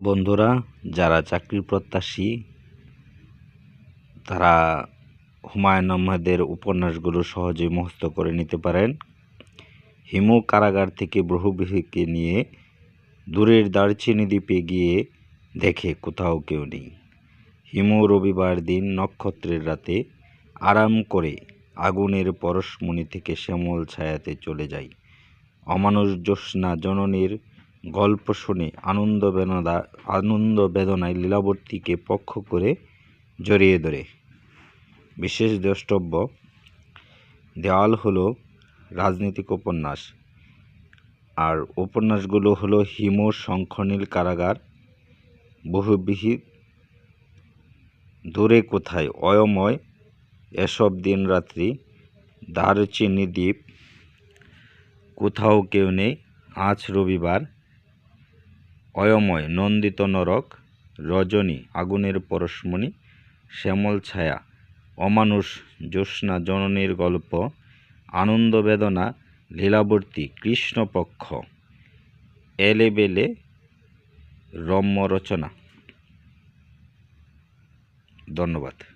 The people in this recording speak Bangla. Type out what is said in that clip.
বন্ধুরা, যারা চাকরি প্রত্যাশী, তারা হুমায়ুন আহমেদের উপন্যাসগুলো সহজেই মুখস্থ করে নিতে পারেন। হিমু কারাগার থেকে বহুবিহীকে নিয়ে দূরের দারচিনি দ্বীপে গিয়ে দেখে কোথাও কেউ নেই। হিমু রবিবার দিন নক্ষত্রের রাতে আরাম করে আগুনের পরশমণি থেকে শ্যামল ছায়াতে চলে যায়। অমানুষ জ্যোৎস্না জননীর গল্প শুনে আনন্দ বেদনা, আনন্দ বেদনায় লীলাবর্তীকে পক্ষ করে জড়িয়ে ধরে। বিশেষ দ্রষ্টব্য দেওয়াল হলো রাজনৈতিক উপন্যাস। আর উপন্যাসগুলো হলো হিম শঙ্খনীল কারাগার, বহুবিহিত, দূরে কোথায় অয়ময়, এসব দিন রাত্রি দারচিনি দ্বীপ, কোথাও কেউ নেই, আজ রবিবার। অয়ময় নন্দিত নরক, রজনী আগুনের পরশমণি, শ্যামল ছায়া, অমানুষ জ্যোৎস্না জননীর গল্প, আনন্দ বেদনা, লীলাবর্তী কৃষ্ণপক্ষ। এলেবেলে রম্য রচনা। ধন্যবাদ।